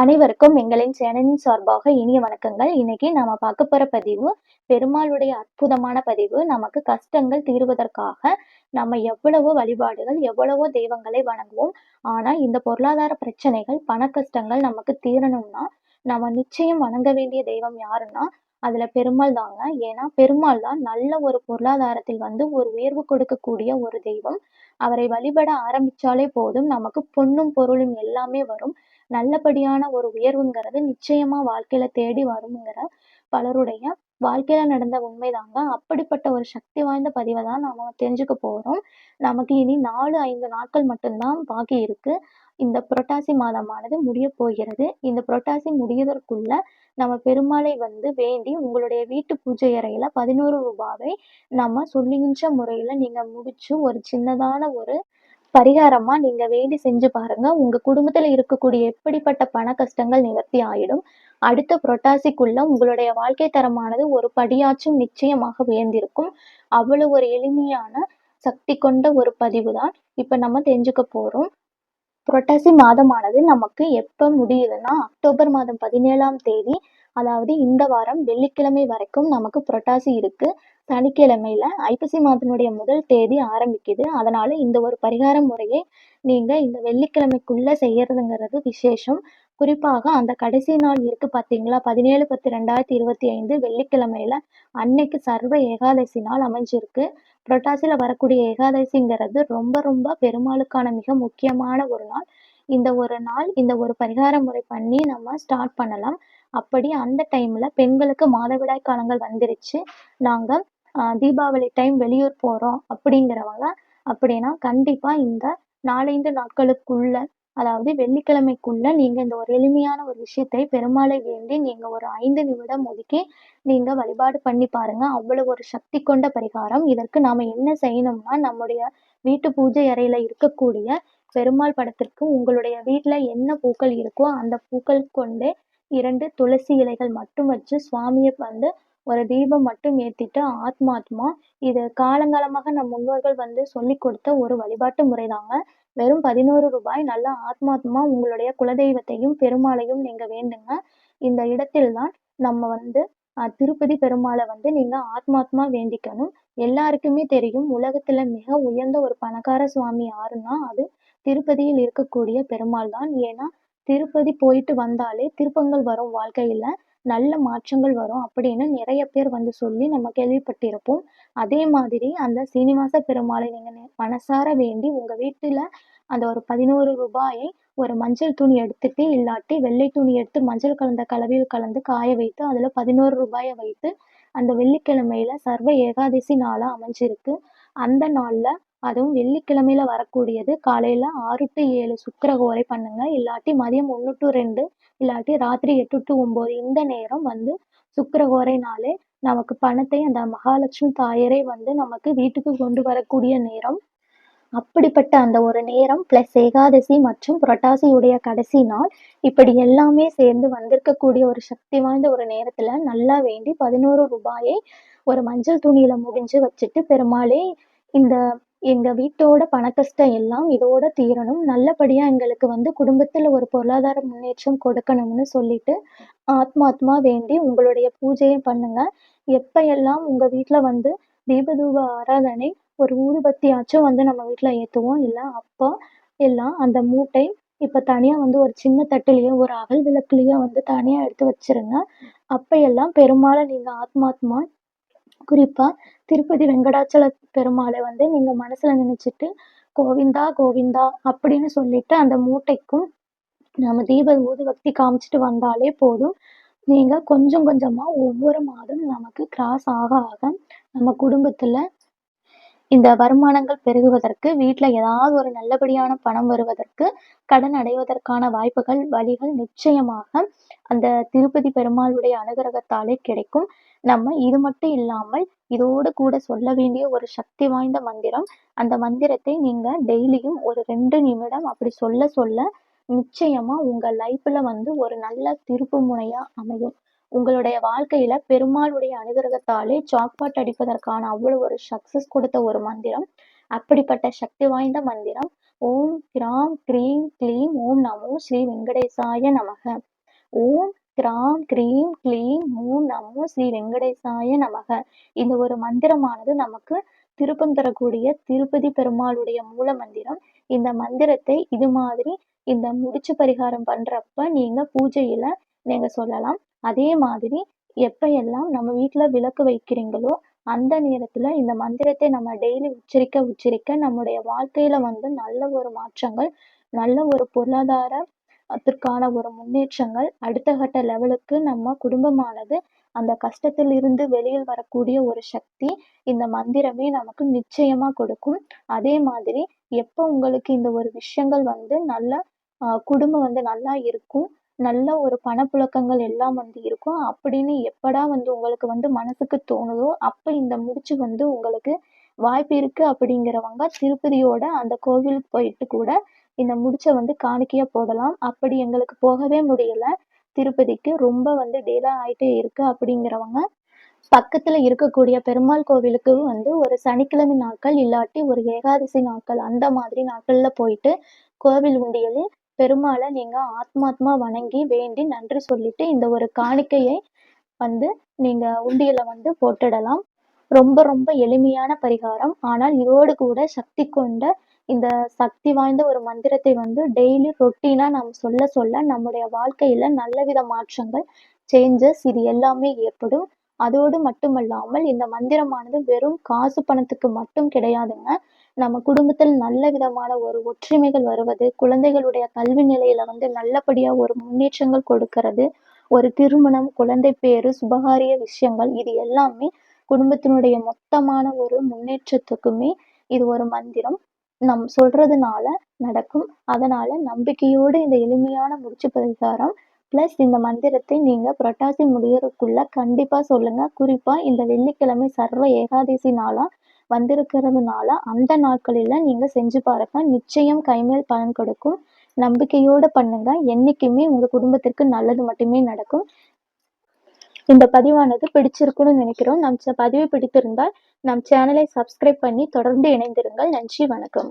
அனைவருக்கும் எங்களின் சேனலின் சார்பாக இனிய வணக்கங்கள். இன்னைக்கு நாம பார்க்க போற பதிவு பெருமாளுடைய அற்புதமான பதிவு. நமக்கு கஷ்டங்கள் தீர்வதற்காக நம்ம எவ்வளவோ வழிபாடுகள் எவ்வளவோ தெய்வங்களை வணங்குவோம். ஆனா இந்த பொருளாதார பிரச்சனைகள் பண கஷ்டங்கள் நமக்கு தீரணும்னா நம்ம நிச்சயம் வணங்க வேண்டிய தெய்வம் யாருன்னா அதுல பெருமாள் தாங்க. ஏன்னா பெருமாள் தான் நல்ல ஒரு பொருளாதாரத்தில் வந்து ஒரு உயர்வு கொடுக்கக்கூடிய ஒரு தெய்வம். அவரை வழிபட ஆரம்பிச்சாலே போதும். நமக்கு பொன்னும் பொருளும் எல்லாமே வரும். நல்லபடியான ஒரு உயர்வுங்கிறது நிச்சயமா வாழ்க்கையில தேடி வருங்கிற பலருடைய வாழ்க்கையில நடந்த உண்மைதாங்க. அப்படிப்பட்ட ஒரு சக்தி வாய்ந்த பதிவை தான் நாம தெரிஞ்சுக்க போறோம். நமக்கு இனி நாலு ஐந்து நாட்கள் மட்டும்தான் பாக்கி இருக்கு. இந்த புரட்டாசி மாதமானது முடிய போகிறது. இந்த புரட்டாசி முடியதற்குள்ள நம்ம பெருமாளை வந்து வேண்டி உங்களுடைய வீட்டு பூஜை அறையில பதினோரு ரூபாவை நம்ம சொல்லுகின்ற முறையில நீங்க முடிச்சு ஒரு சின்னதான ஒரு பரிகாரமா நீங்க வேண்டி செஞ்சு பாருங்க. உங்க குடும்பத்துல இருக்கக்கூடிய எப்படிப்பட்ட பண கஷ்டங்கள் நிவர்த்தி ஆயிடும். அடுத்த புரட்டாசிக்குள்ள உங்களுடைய வாழ்க்கை தரமானது ஒரு படியாச்சும் நிச்சயமாக உயர்ந்திருக்கும். அவ்வளவு ஒரு எளிமையான சக்தி கொண்ட ஒரு பதிவு தான் இப்ப நம்ம தெரிஞ்சுக்க போறோம். புரட்டாசி மாதமானது நமக்கு எப்ப முடியுதுன்னா அக்டோபர் மாதம் பதினேழாம் தேதி அதாவது இந்த வாரம் வெள்ளிக்கிழமை வரைக்கும் நமக்கு புரட்டாசி இருக்கு. சனிக்கிழமையில ஐப்பசி மாதத்தினுடைய முதல் தேதி ஆரம்பிக்குது. அதனால இந்த ஒரு பரிகார முறையை நீங்க இந்த வெள்ளிக்கிழமைக்குள்ள செய்யறதுங்கிறது விசேஷம். குறிப்பாக அந்த கடைசி நாள் இருக்கு பாத்தீங்களா? பதினேழு பத்து ரெண்டாயிரத்தி இருபத்தி ஐந்து வெள்ளிக்கிழமையில அன்னைக்கு சர்வ ஏகாதசி நாள் அமைஞ்சிருக்கு. புரட்டாசியில வரக்கூடிய ஏகாதசிங்கிறது ரொம்ப ரொம்ப பெருமாளுக்கான மிக முக்கியமான ஒரு நாள். இந்த ஒரு நாள் இந்த ஒரு பரிகார முறை பண்ணி நம்ம ஸ்டார்ட் பண்ணலாம். அப்படி அந்த டைம்ல பெண்களுக்கு மாதவிடாய் காலங்கள் வந்துருச்சு. நாங்க தீபாவளி டைம் வெளியூர் போறோம் அப்படிங்கிறவங்க அப்படின்னா கண்டிப்பா இந்த நாலைந்து நாட்களுக்குள்ள அதாவது வெள்ளிக்கிழமைக்குள்ள நீங்க இந்த ஒரு எளிமையான ஒரு விஷயத்தை பெருமாளை வேண்டி நீங்க ஒரு ஐந்து நிமிடம் ஒதுக்கி நீங்க வழிபாடு பண்ணி பாருங்க. அவ்வளவு ஒரு சக்தி கொண்ட பரிகாரம். இதற்கு நாம என்ன செய்யணும்னா நம்முடைய வீட்டு பூஜை அறையில இருக்கக்கூடிய பெருமாள் படத்திற்கு உங்களுடைய வீட்டுல என்ன பூக்கள் இருக்கோ அந்த பூக்கள் கொண்டு இரண்டு துளசி இலைகள் மட்டும் வச்சு சுவாமியை வந்து ஒரு தீபம் மட்டும் ஏத்திட்டு ஆத்மாத்மா இது காலங்காலமாக நம் முன்னோர்கள் வந்து சொல்லி கொடுத்த ஒரு வழிபாட்டு முறைதாங்க. வெறும் பதினோரு ரூபாய் நல்லா ஆத்மாத்மா உங்களுடைய குலதெய்வத்தையும் பெருமாளையும் நீங்க வேண்டுங்க. இந்த இடத்தில் தான் நம்ம வந்து திருப்பதி பெருமாளை வந்து நீங்க ஆத்மாத்மா வேண்டிக்கணும். எல்லாருக்குமே தெரியும் உலகத்துல மிக உயர்ந்த ஒரு பணக்கார சுவாமி யாருன்னா அது திருப்பதியில் இருக்கக்கூடிய பெருமாள் தான் ஏன்னா திருப்பதி போயிட்டு வந்தாலே திருப்பங்கள் வரும் வாழ்க்கையில. நல்ல மாற்றங்கள் வரும் அப்படின்னு நிறைய பேர் வந்து சொல்லி நம்ம கேள்விப்பட்டிருப்போம். அதே மாதிரி அந்த சீனிவாச பெருமாளை நீங்க மனசார வேண்டி உங்க வீட்டுல அந்த ஒரு பதினோரு ரூபாயை ஒரு மஞ்சள் துணி எடுத்துட்டு இல்லாட்டி வெள்ளை துணி எடுத்து மஞ்சள் கலந்த கலவையில் கலந்து காய வைத்து அதுல பதினோரு ரூபாயை வைத்து அந்த வெள்ளிக்கிழமையில சர்வ ஏகாதசி நாளா அமைஞ்சிருக்கு. அந்த நாள்ல அதுவும் வெள்ளிக்கிழமையில வரக்கூடியது. காலையில ஆறு டு ஏழு சுக்கரஹோரை பண்ணுங்க. இல்லாட்டி மதியம் ஒன்று டு ரெண்டு இல்லாட்டி ராத்திரி எட்டு டு ஒம்பது இந்த நேரம் வந்து சுக்கரஹோரைனாலே நமக்கு பணத்தை அந்த மகாலட்சுமி தாயரே வந்து நமக்கு வீட்டுக்கு கொண்டு வரக்கூடிய நேரம். அப்படிப்பட்ட அந்த ஒரு நேரம் பிளஸ் ஏகாதசி மற்றும் புரட்டாசியுடைய கடைசி நாள். இப்படி எல்லாமே சேர்ந்து வந்திருக்கக்கூடிய ஒரு சக்தி வாய்ந்த ஒரு நேரத்துல நல்லா வேண்டி பதினோரு ரூபாயை ஒரு மஞ்சள் துணியில முடிஞ்சு வச்சுட்டு பெருமாளே இந்த எங்கள் வீட்டோட பணக்கஷ்டம் எல்லாம் இதோட தீரணும். நல்லபடியாக எங்களுக்கு வந்து குடும்பத்தில் ஒரு பொருளாதார முன்னேற்றம் கொடுக்கணும்னு சொல்லிட்டு ஆத்மாத்மா வேண்டி உங்களுடைய பூஜையை பண்ணுங்க. எப்ப எல்லாம் வீட்டில் வந்து தீபதூப ஆராதனை ஒரு ஊதுபத்தியாச்சும் வந்து நம்ம வீட்டில் ஏற்றுவோம் இல்லை அப்போ எல்லாம் அந்த மூட்டை இப்போ தனியாக வந்து ஒரு சின்ன தட்டுலேயோ ஒரு அகல் விளக்குலேயோ வந்து தனியாக எடுத்து வச்சிருங்க. அப்போ எல்லாம் பெருமாளை நீங்கள் ஆத்மாத்மா குறிப்பாக திருப்பதி வெங்கடாச்சல பெருமாளை வந்து நீங்கள் மனசில் நினச்சிட்டு கோவிந்தா கோவிந்தா அப்படின்னு சொல்லிட்டு அந்த மூட்டைக்கும் நம்ம தீப ஊதுபக்தி காமிச்சிட்டு வந்தாலே போதும். நீங்கள் கொஞ்சம் கொஞ்சமாக ஒவ்வொரு மாதம் நமக்கு கிராஸ் ஆக ஆக நம்ம குடும்பத்தில் இந்த வருமானங்கள் பெருகுவதற்கு வீட்டுல ஏதாவது ஒரு நல்லபடியான பணம் வருவதற்கு கடன் அடைவதற்கான வாய்ப்புகள் வழிகள் நிச்சயமாக அந்த திருப்பதி பெருமாளுடைய அனுகிரகத்தாலே கிடைக்கும். நம்ம இது மட்டும் இல்லாமல் இதோடு கூட சொல்ல வேண்டிய ஒரு சக்தி வாய்ந்த மந்திரம் அந்த மந்திரத்தை நீங்க டெய்லியும் ஒரு ரெண்டு நிமிடம் அப்படி சொல்ல சொல்ல நிச்சயமா உங்க லைஃப்ல வந்து ஒரு நல்ல திருப்பு முனையா அமையும். உங்களுடைய வாழ்க்கையில பெருமாளுடைய அனுகிரகத்தாலே ஜாக்பாட் அடிப்பதற்கான அவ்வளவு ஒரு சக்சஸ் கொடுத்த ஒரு மந்திரம். அப்படிப்பட்ட சக்தி வாய்ந்த மந்திரம். ஓம் கிராம் க்ரீம் க்ளீம் ஓம் நமோ ஸ்ரீ வெங்கடேசாய நமக. ஓம் கிராம் க்ரீம் க்ளீம் ஓம் நமோ ஸ்ரீ வெங்கடேசாய நமக. இந்த ஒரு மந்திரமானது நமக்கு திருப்பம் தரக்கூடிய திருப்பதி பெருமாளுடைய மூல மந்திரம். இந்த மந்திரத்தை இது மாதிரி இந்த முடிச்சு பரிகாரம் பண்றப்ப நீங்க பூஜையில நீங்க சொல்லலாம். அதே மாதிரி எப்ப எல்லாம் நம்ம வீட்டில் விளக்கு வைக்கிறீங்களோ அந்த நேரத்துல இந்த மந்திரத்தை நம்ம டெய்லி உச்சரிக்க உச்சரிக்க நம்முடைய வாழ்க்கையில வந்து நல்ல ஒரு மாற்றங்கள் நல்ல ஒரு பொருளாதார அதற்கான ஒரு முன்னேற்றங்கள் அடுத்த கட்ட லெவலுக்கு நம்ம குடும்பமானது அந்த கஷ்டத்தில் இருந்து வெளியில் வரக்கூடிய ஒரு சக்தி இந்த மந்திரமே நமக்கு நிச்சயமா கொடுக்கும். அதே மாதிரி எப்போ உங்களுக்கு இந்த ஒரு விஷயங்கள் வந்து நல்ல ஆஹ் குடும்பம் வந்து நல்லா இருக்கும் நல்ல ஒரு பணப்புழக்கங்கள் எல்லாம் வந்து இருக்கும். அப்படின்னு எப்படா வந்து உங்களுக்கு வந்து மனசுக்கு தோணுதோ அப்ப இந்த முடிச்சு வந்து உங்களுக்கு வாய்ப்பு இருக்கு அப்படிங்கிறவங்க திருப்பதியோட அந்த கோவிலுக்கு போயிட்டு கூட இந்த முடிச்சை வந்து காணிக்கையா போடலாம். அப்படி எங்களுக்கு போகவே முடியல. திருப்பதிக்கு ரொம்ப வந்து டிலே ஆயிட்டே இருக்கு அப்படிங்கிறவங்க பக்கத்துல இருக்கக்கூடிய பெருமாள் கோவிலுக்கு வந்து ஒரு சனிக்கிழமை நாட்கள் இல்லாட்டி ஒரு ஏகாதசி நாட்கள் அந்த மாதிரி நாட்கள்ல போயிட்டு கோவில் உண்டியலில் பெருமாளை நீங்கள் ஆத்மாத்மா வணங்கி வேண்டி நன்றி சொல்லிட்டு இந்த ஒரு காணிக்கையை வந்து நீங்கள் உண்டியில் வந்து போட்டுடலாம். ரொம்ப ரொம்ப எளிமையான பரிகாரம். ஆனால் இதோடு கூட சக்தி கொண்ட இந்த சக்தி வாய்ந்த ஒரு மந்திரத்தை வந்து டெய்லி ரொட்டீனாக நம்ம சொல்ல சொல்ல நம்முடைய வாழ்க்கையில் நல்லவித மாற்றங்கள் சேஞ்சஸ் இது எல்லாமே ஏற்படும். அதோடு மட்டுமல்லாமல் இந்த மந்திரமானது வெறும் காசு பணத்துக்கு மட்டும் கிடையாதுங்க. நம்ம குடும்பத்தில் நல்ல விதமான ஒரு ஒற்றுமைகள் வருவது குழந்தைகளுடைய கல்வி நிலையில வந்து நல்லபடியா ஒரு முன்னேற்றங்கள் கொடுக்கறது ஒரு திருமணம் குழந்தை பேரு சுபகாரிய விஷயங்கள் இது எல்லாமே குடும்பத்தினுடைய மொத்தமான ஒரு முன்னேற்றத்துக்குமே இது ஒரு மந்திரம். நம் சொல்றதுனால நடக்கும். அதனால நம்பிக்கையோடு இந்த எளிமையான முடிச்சு பரிகாரம் ப்ளஸ் இந்த மந்திரத்தை நீங்க புரட்டாசி முடியறதுக்குள்ள கண்டிப்பா சொல்லுங்க. குறிப்பா இந்த வெள்ளிக்கிழமை சர்வ ஏகாதசி நாளா வந்திருக்கிறதுனால அந்த நாட்களில் நீங்கள் செஞ்சு பாருங்க. நிச்சயம் கைமேல் பலன் கொடுக்கும். நம்பிக்கையோடு பண்ணுங்க. என்றைக்குமே உங்கள் குடும்பத்திற்கு நல்லது மட்டுமே நடக்கும். இந்த பதிவானது பிடிச்சிருக்குன்னு நினைக்கிறோம். நம் ச- பதிவு பிடித்திருந்தால் நம் சேனலை சப்ஸ்கிரைப் பண்ணி தொடர்ந்து இணைந்திருங்கள். நன்றி வணக்கம்.